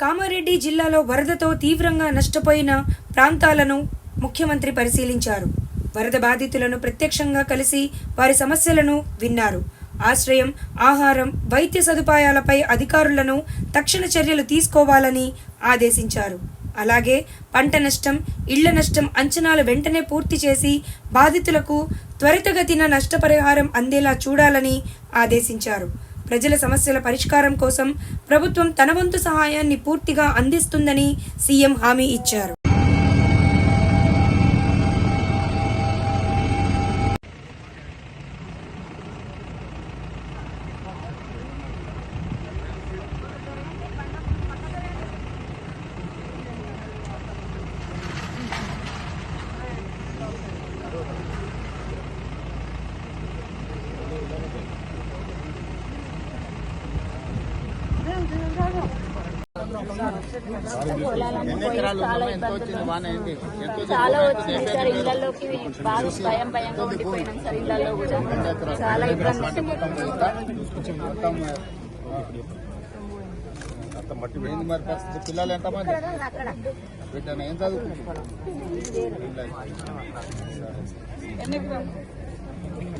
కామారెడ్డి జిల్లాలో వరదతో తీవ్రంగా నష్టపోయిన ప్రాంతాలను ముఖ్యమంత్రి పరిశీలించారు. వరద బాధితులను ప్రత్యక్షంగా కలిసి వారి సమస్యలను విన్నారు. ఆశ్రయం ఆహారం వైద్య సదుపాయాలపై అధికారులను తక్షణ చర్యలు తీసుకోవాలని ఆదేశించారు. అలాగే పంట నష్టం ఇళ్ళ నష్టం అంచనాలు వెంటనే పూర్తి చేసి బాధితులకు త్వరితగతిన నష్టపరిహారం అందేలా చూడాలని ఆదేశించారు. ప్రజల సమస్యల పరిష్కారం కోసం ప్రభుత్వం తన వంతు సహాయాన్ని పూర్తిగా అందిస్తుందని సీఎం హామీ ఇచ్చారు. చాలా వచ్చింది సార్ ఇళ్ళలోకి బాగా భయం భయంగా ఉండిపోయినాం సార్ ఇళ్ళలో కూడా. చాలా ఇబ్బంది. మరి పరిస్థితి పిల్లలు ఎంతమంది బిడ్డను ఏం